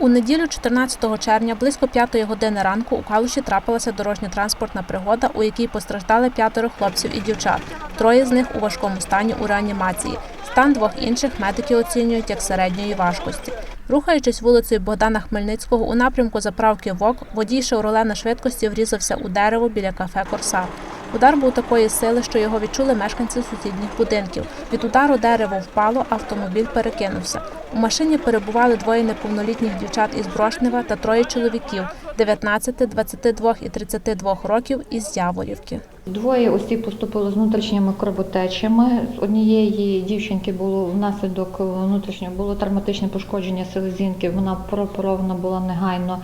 У неділю 14 червня близько 5 години ранку у Калуші трапилася дорожньо-транспортна пригода, у якій постраждали п'ятеро хлопців і дівчат. Троє з них у важкому стані у реанімації. Стан двох інших медики оцінюють як середньої важкості. Рухаючись вулицею Богдана Хмельницького у напрямку заправки ВОК, водій «Шевроле» на швидкості врізався у дерево біля кафе Корсар. Удар був такої сили, що його відчули мешканці сусідніх будинків. Від удару дерево впало, автомобіль перекинувся. У машині перебували двоє неповнолітніх дівчат із Брошнева та троє чоловіків 19, 22 і 32 років із Яворівки. Двоє осіб поступили з внутрішніми кровотечами. З однієї дівчинки було внаслідок внутрішнього було травматичне пошкодження селезінки. Вона прооперована була негайно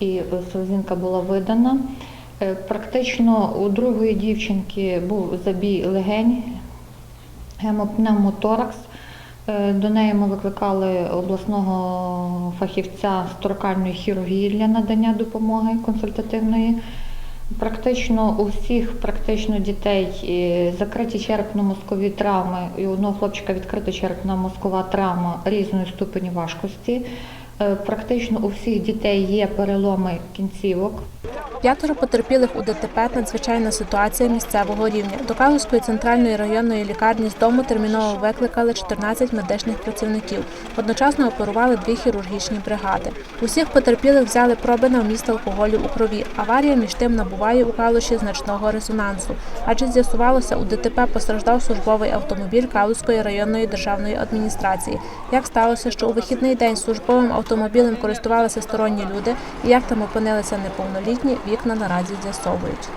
і селезінка була видана. Е, Практично у другої дівчинки був забій легень, гемопневмоторакс. Е, До неї ми викликали обласного фахівця з торакальної хірургії для надання допомоги консультативної. Практично у всіх практично дітей закриті черепно-мозкові травми і у одного хлопчика відкрита черепно-мозкова травма різної ступені важкості. Е, Практично у всіх дітей є переломи кінцівок. П'ятеро потерпілих у ДТП надзвичайна ситуація місцевого рівня. До Калузької центральної районної лікарні з дому терміново викликали 14 медичних працівників. Одночасно оперували дві хірургічні бригади. Усіх потерпілих взяли проби на вміст алкоголю у крові. Аварія між тим набуває у Калуші значного резонансу, адже з'ясувалося, у ДТП постраждав службовий автомобіль Калузької районної державної адміністрації. Як сталося, що у вихідний день службовим автомобілем користувалися сторонні люди, і як там опинилися неповнолітні, вікна наразі з'ясовують.